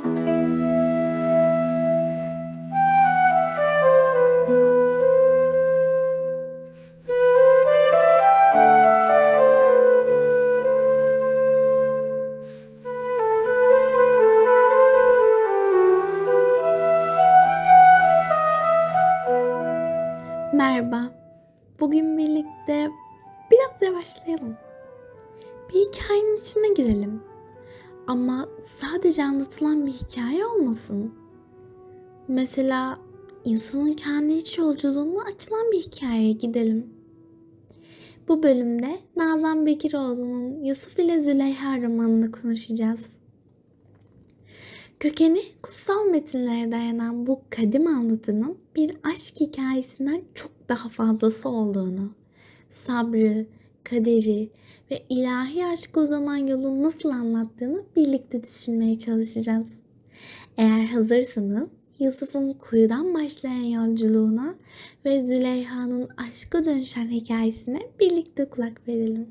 Merhaba. Bugün birlikte biraz yavaşlayalım. Bir hikayenin içine girelim. Ama sadece anlatılan bir hikaye olmasın. Mesela insanın kendi iç yolculuğuna açılan bir hikayeye gidelim. Bu bölümde Nazan Bekiroğlu'nun Yusuf ile Züleyha romanını konuşacağız. Kökeni kutsal metinlere dayanan bu kadim anlatının bir aşk hikayesinden çok daha fazlası olduğunu, sabrı, kaderi ve ilahi aşka uzanan yolun nasıl anlattığını birlikte düşünmeye çalışacağız. Eğer hazırsanız Yusuf'un kuyudan başlayan yolculuğuna ve Züleyha'nın aşka dönüşen hikayesine birlikte kulak verelim.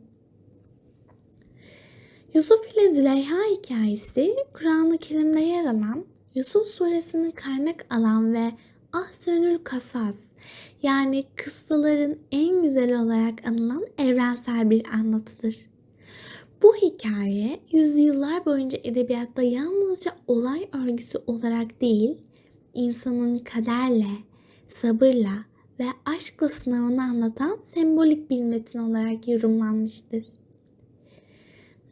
Yusuf ile Züleyha hikayesi Kur'an-ı Kerim'de yer alan, Yusuf suresinin kaynak alan ve Ahsenül Kasas yani kıssaların en güzeli olarak anılan evrensel bir anlatıdır. Bu hikaye yüzyıllar boyunca edebiyatta yalnızca olay örgüsü olarak değil, insanın kaderle, sabırla ve aşkla sınavını anlatan sembolik bir metin olarak yorumlanmıştır.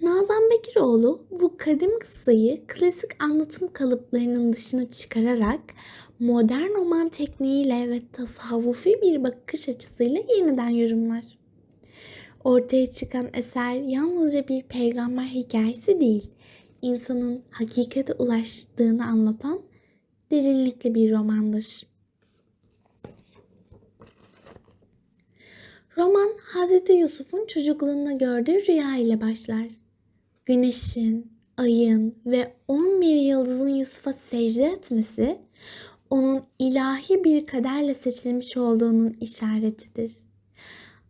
Nazan Bekiroğlu bu kadim kıssayı klasik anlatım kalıplarının dışına çıkararak modern roman tekniğiyle ve tasavvufi bir bakış açısıyla yeniden yorumlar. Ortaya çıkan eser yalnızca bir peygamber hikayesi değil, insanın hakikate ulaştığını anlatan derinlikli bir romandır. Roman Hz. Yusuf'un çocukluğunda gördüğü rüya ile başlar. Güneşin, ayın ve 11 yıldızın Yusuf'a secde etmesi onun ilahi bir kaderle seçilmiş olduğunun işaretidir.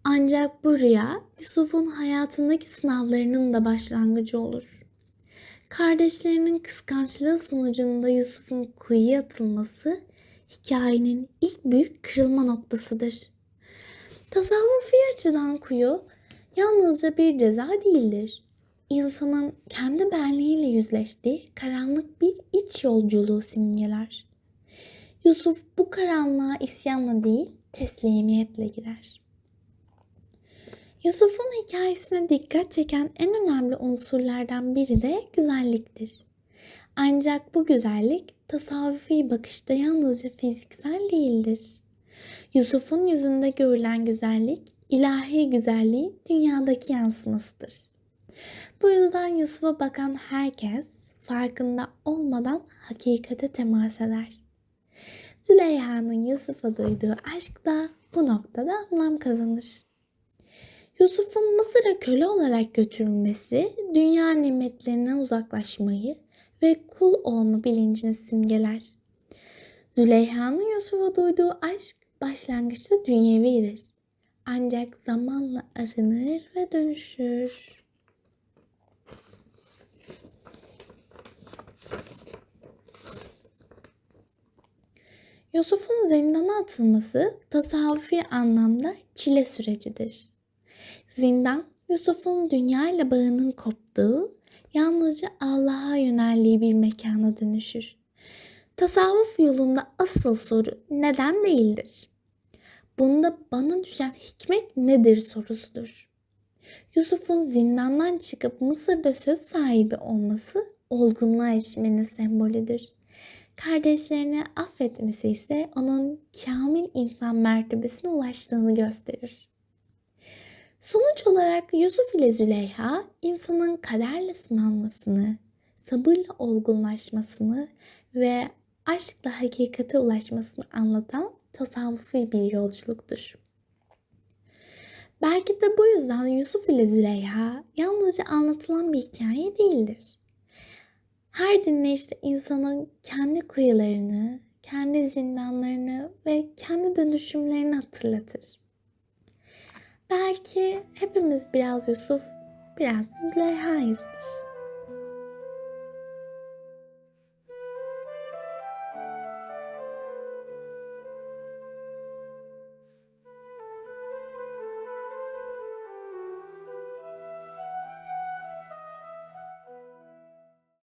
Ancak bu rüya Yusuf'un hayatındaki sınavlarının da başlangıcı olur. Kardeşlerinin kıskançlığı sonucunda Yusuf'un kuyuya atılması hikayenin ilk büyük kırılma noktasıdır. Tasavvufi açıdan kuyu yalnızca bir ceza değildir. İnsanın kendi benliğiyle yüzleştiği karanlık bir iç yolculuğu simgeler. Yusuf bu karanlığa isyanla değil teslimiyetle girer. Yusuf'un hikayesine dikkat çeken en önemli unsurlardan biri de güzelliktir. Ancak bu güzellik tasavvufi bakışta yalnızca fiziksel değildir. Yusuf'un yüzünde görülen güzellik ilahi güzelliğin dünyadaki yansımasıdır. Bu yüzden Yusuf'a bakan herkes farkında olmadan hakikate temas eder. Züleyha'nın Yusuf'a duyduğu aşk da bu noktada anlam kazanır. Yusuf'un Mısır'a köle olarak götürülmesi dünya nimetlerinden uzaklaşmayı ve kul olma bilincini simgeler. Züleyha'nın Yusuf'a duyduğu aşk başlangıçta dünyevidir. Ancak zamanla arınır ve dönüşür. Yusuf'un zindana atılması tasavvufi anlamda çile sürecidir. Zindan, Yusuf'un dünya ile bağının koptuğu, yalnızca Allah'a yöneldiği bir mekana dönüşür. Tasavvuf yolunda asıl soru neden değildir. Bunda bana düşen hikmet nedir sorusudur. Yusuf'un zindandan çıkıp Mısır'da söz sahibi olması olgunluğa erişmenin sembolüdür. Kardeşlerini affetmesi ise onun kamil insan mertebesine ulaştığını gösterir. Sonuç olarak Yusuf ile Züleyha insanın kaderle sınanmasını, sabırla olgunlaşmasını ve aşkla hakikate ulaşmasını anlatan tasavvufi bir yolculuktur. Belki de bu yüzden Yusuf ile Züleyha yalnızca anlatılan bir hikaye değildir. Her dinleyişte insanın kendi kuyularını, kendi zindanlarını ve kendi dönüşümlerini hatırlatır. Belki hepimiz biraz Yusuf, biraz Züleyha'yızdır.